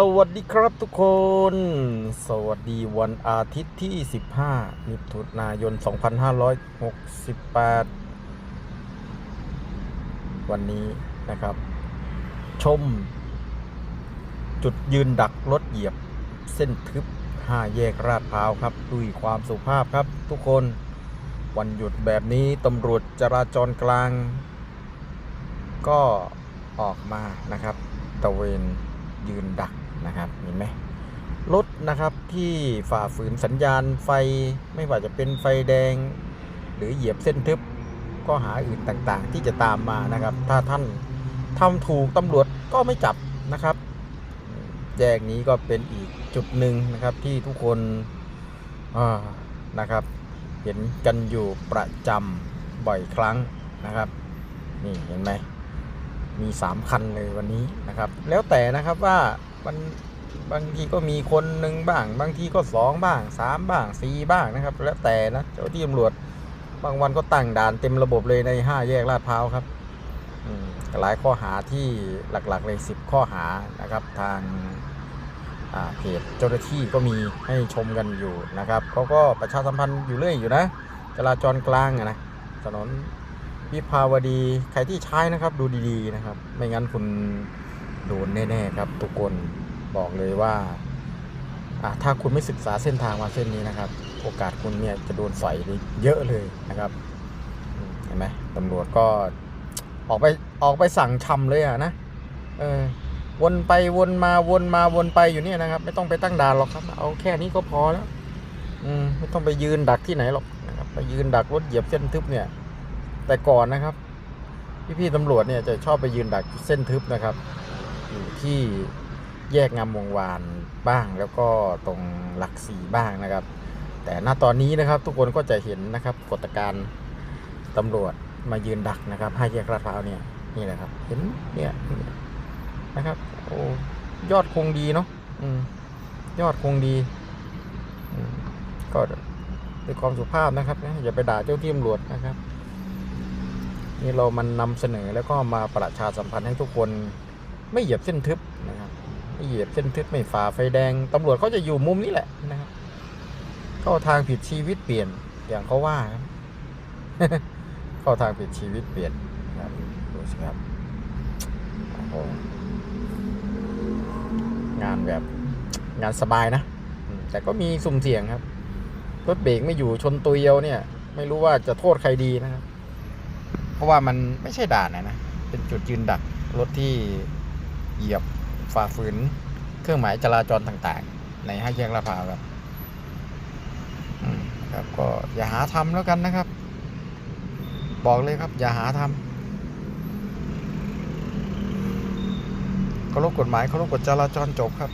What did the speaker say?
สวัสดีครับทุกคน สวัสดีวันอาทิตย์ที่ 15 มิถุนายน 2568 วันนี้นะครับ ชม จุดยืนดักรถเหยียบเส้นทึบ 5 แยกราดพร้าวครับด้วยความสุภาพครับทุกคน วันหยุดแบบนี้ตำรวจจราจรกลาง ก็ออกมานะครับตะเวนยืนดัก นะครับเห็นไหมรถนะครับที่ฝ่าฝืนสัญญาณไฟไม่ว่าจะเป็นไฟแดง หรือเหยียบเส้นทึบก็หาอื่นต่างๆ ที่จะตามมานะครับ ถ้าท่านทำถูกตำรวจก็ไม่จับนะครับ แยกนี้ก็เป็นอีกจุดหนึ่งนะครับที่ทุกคนนะครับ เห็นกันอยู่ประจำบ่อยครั้งนะครับ นี่เห็นไหม มี 3 คันเลยวันนี้นะครับ แล้วแต่นะครับว่ามันบางทีก็มีคนหนึ่งบ้าง บางทีก็ 2 บ้าง 3 บ้าง 4 บ้างนะครับ แล้วแต่นะเจ้าที่ตำรวจบางวันก็ตั้งด่านเต็มระบบเลยใน 5 แยกลาดพร้าวครับหลายข้อหาที่หลักๆเลย 10 ข้อหานะครับทางาเพจเจ้าหน้าที่ก็มีให้ชมกันอยู่นะครับเขาก็ประชาสัมพันธ์อยู่เรื่อยอยู่นะจราจรกลางนะถนน วิภาวดีใครที่ใช้นะครับดูดีๆนะครับ ไม่งั้นคุณโดนแน่ๆครับ ทุกคนบอกเลยว่าถ้าคุณไม่ศึกษาเส้นทางมาเส้นนี้นะครับ โอกาสคุณเนี่ยจะโดนใส่เยอะเลยนะครับเห็นไหมตำรวจก็ออกไปออกไปสั่งชำเลยอะนะเออวนไปวนมาวนมาวนไปอยู่เนี่ยนะครับ ไม่ต้องไปตั้งด่านหรอกครับ เอาแค่นี้ก็พอแล้วอืมไม่ต้องไปยืนดักที่ไหนหรอกนะครับไปยืนดักรถเหยียบเส้นทึบเนี่ย แต่ก่อนนะครับ พี่ๆตำรวจเนี่ยจะชอบไปยืนดักเส้นทึบนะครับ อยู่ที่แยกงามวงวานบ้างแล้วก็ตรงหลักสีบ้างนะครับ แต่ณตอนนี้นะครับทุกคนก็จะเห็นนะครับกฎการตำรวจมายืนดักนะครับห้แยกลาดพร้าวเนี่ยนี่แหละครับ เห็นเนี่ยนะครับ โอ้ยอดคงดีเนาะอืมยอดคงดีก็ด้วยความสุภาพนะครับอย่าไปด่าเจ้าที่ตำรวจนะครับ นี่เรามันนำเสนอแล้วก็มาประชาสัมพันธ์ให้ทุกคนไม่เหยียบเส้นทึบนะครับไม่เหยียบเส้นทึบไม่ฝ่าไฟแดงตำรวจเขาจะอยู่มุมนี้แหละนะครับเข้าทางผิดชีวิตเปลี่ยนอย่างเขาว่าเข้าทางผิดชีวิตเปลี่ยนนะครับดูสิครับโอ้งานแบบงานสบายนะ แต่ก็มีสุ่มเสี่ยงครับรถเบรกไม่อยู่ชนตัวเดียวเนี่ย ไม่รู้ว่าจะโทษใครดีนะครับ เพราะว่ามันไม่ใช่ด่านนะนะ เป็นจุดยืนดักรถที่เหยียบฝ่าฝืน เครื่องหมายจราจรต่างๆ ในห้าแยกลาดพร้าวครับครับก็อย่าหาทำแล้วกันนะครับ บอกเลยครับ อย่าหาทำเคารพกฎหมายเคารพกฎจราจรจบครับ